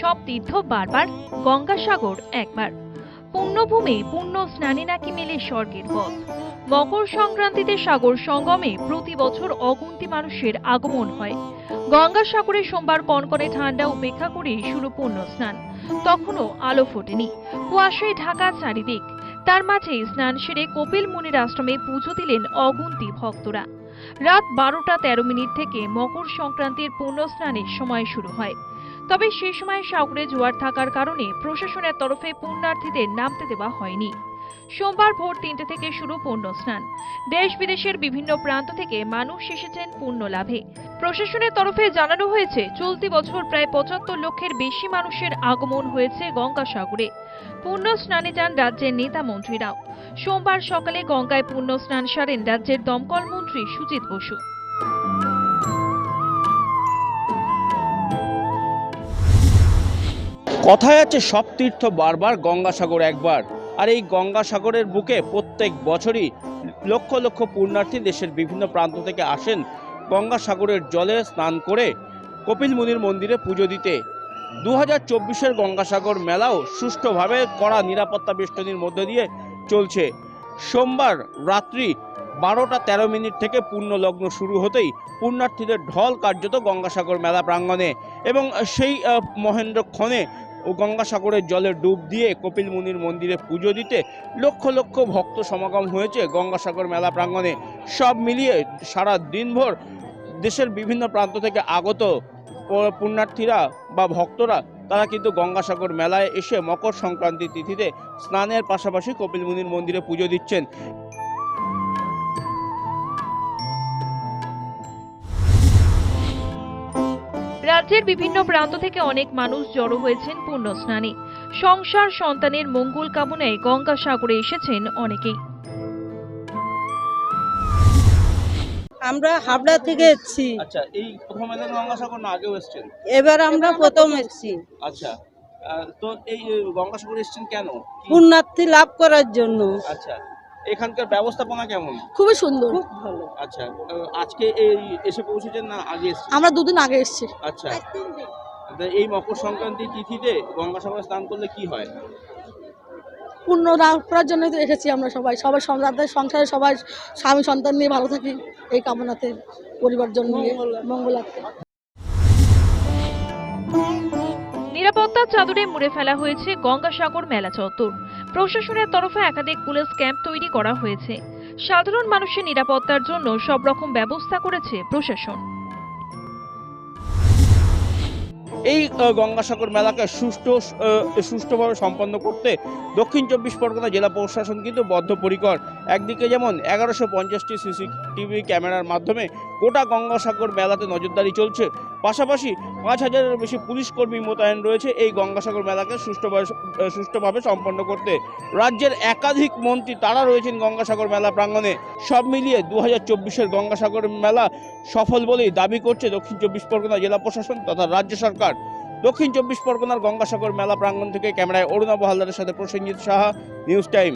সব তীর্থ বারবার গঙ্গাসাগর একবার। পুণ্যভূমি, পুণ্য স্নানে নাকি মেলে স্বর্গের পথ। মকর সংক্রান্তিতে সাগর সঙ্গমে প্রতি বছর অগুন্তি মানুষের আগমন হয়। গঙ্গাসাগরে সোমবার কনকনে ঠান্ডা উপেক্ষা করে শুরু পুণ্য স্নান। তখনও আলো ফোটেনি। কুয়াশায় ঢাকা চারিদিক। তার মাঝে স্নান সেরে কপিল মুনির আশ্রমে পুজো দিলেন অগুন্তি ভক্তরা। রাত বারোটা তেরো মিনিট থেকে মকর সংক্রান্তির পুণ্য স্নানের সময় শুরু হয়। তবে সে সময় সাগরে জোয়ার থাকার কারণে প্রশাসনের তরফে পুণ্যার্থীদের নামতে দেওয়া হয়নি। সোমবার ভোর তিনটে থেকে শুরু পুণ্য স্নান। দেশ বিদেশের বিভিন্ন প্রান্ত থেকে মানুষ এসেছেন পুণ্য লাভে। প্রশাসনের তরফে জানানো হয়েছে, চলতি বছর প্রায় পঁচাত্তর লক্ষের বেশি মানুষের আগমন হয়েছে গঙ্গাসাগরে। পূর্ণ স্নানে যান রাজ্যের নেতা মন্ত্রীরাও। সোমবার সকালে গঙ্গায় পুণ্য স্নান সারেন রাজ্যের দমকল মন্ত্রী সুজিত বসু। কথায় আছে, সব তীর্থ বারবার গঙ্গাসাগর একবার। আর এই গঙ্গাসাগরের বুকে প্রত্যেক বছরই লক্ষ লক্ষ পুণ্যার্থী দেশের বিভিন্ন প্রান্ত থেকে আসেন গঙ্গাসাগরের জলে স্নান করে কপিল মুনির মন্দিরে পুজো দিতে। দু হাজার চব্বিশের গঙ্গাসাগর মেলাও সুষ্ঠুভাবে কড়া নিরাপত্তা বেষ্টনীর মধ্য দিয়ে চলছে। সোমবার রাত্রি বারোটা তেরো মিনিট থেকে পূর্ণ লগ্ন শুরু হতেই পুণ্যার্থীদের ঢল কার্যত গঙ্গাসাগর মেলা প্রাঙ্গণে এবং সেই মহেন্দ্রক্ষণে ও গঙ্গাসাগরের জলে ডুব দিয়ে কপিল মুনির মন্দিরে পুজো দিতে লক্ষ লক্ষ ভক্ত সমাগম হয়েছে গঙ্গাসাগর মেলা প্রাঙ্গণে। সব মিলিয়ে সারা দিনভর দেশের বিভিন্ন প্রান্ত থেকে আগত পুণ্যার্থীরা বা ভক্তরা, তারা কিন্তু গঙ্গাসাগর মেলায় এসে মকর সংক্রান্তি তিথিতে স্নানের পাশাপাশি কপিল মুনির মন্দিরে পুজো দিচ্ছেন। রাজ্যের বিভিন্ন প্রান্ত থেকে অনেক মানুষ জড়ো হয়েছেন পুণ্য স্নানে সংসার সন্তানের মঙ্গল কামনায় গঙ্গাসাগরে এসেছেন অনেকেই। আমরা হাবড়া থেকে এসেছি। আচ্ছা এই প্রথম এলেন গঙ্গাসাগর না আগেও এসছেন? এবার আমরা প্রথম এসেছি। আচ্ছা আহ, তো এই গঙ্গাসাগর এসছেন কেন? কি- পুণ্যার্থী লাভ করার জন্য। আচ্ছা এখানকার ব্যবস্থাপনা কেমন? খুবই সুন্দর। খুব ভালো। আচ্ছা আজকে এই এসে পৌঁছেছেন না আগে এসছেন? আমরা দুদিন আগে এসেছি। আচ্ছা। তা এই মকর সংক্রান্তি তিথিতে গঙ্গাসাগরে স্নান করলে কি হয়? পূর্ণ লাভ করার জন্য তো এসেছি আমরা সবাই। সবার সন্তানদের সংসারে সবাই স্বামী সন্তান নিয়ে ভালো থাকি এই কামনাতে পরিবার জন্য নিয়ে মঙ্গলার্থে নিরাপত্তার চাদরে মুড়ে ফেলা হয়েছে গঙ্গাসাগর মেলা চত্বর। প্রশাসনের তরফে একাধিক পুলিশ ক্যাম্প তৈরি করা হয়েছে। সাধারণ মানুষের নিরাপত্তার জন্য সব রকম ব্যবস্থা করেছে প্রশাসন। এই গঙ্গাসাগর মেলাকে সুষ্ঠু সুষ্ঠুভাবে সম্পন্ন করতে দক্ষিণ চব্বিশ পরগনা জেলা প্রশাসন কিন্তু বদ্ধপরিকর। একদিকে যেমন এগারোশো পঞ্চাশটি সিসিটিভি ক্যামেরার মাধ্যমে গোটা গঙ্গাসাগর মেলাতে নজরদারি চলছে, পাশাপাশি পাঁচ হাজারের বেশি পুলিশ কর্মী মোতায়েন রয়েছে এই গঙ্গাসাগর মেলাকে সুষ্ঠুভাবে সুষ্ঠুভাবে সম্পন্ন করতে। রাজ্যের একাধিক মন্ত্রী তারা রয়েছেন গঙ্গাসাগর মেলা প্রাঙ্গণে। সব মিলিয়ে দু হাজার চব্বিশের গঙ্গাসাগর মেলা সফল বলেই দাবি করছে দক্ষিণ চব্বিশ পরগনা জেলা প্রশাসন তথা রাজ্য সরকার। দক্ষিণ চব্বিশ পরগনার গঙ্গাসাগর মেলা প্রাঙ্গণ থেকে ক্যামেরায় অরুণা হালদারের সাথে প্রসেনজিৎ সাহা, নিউজ টাইম।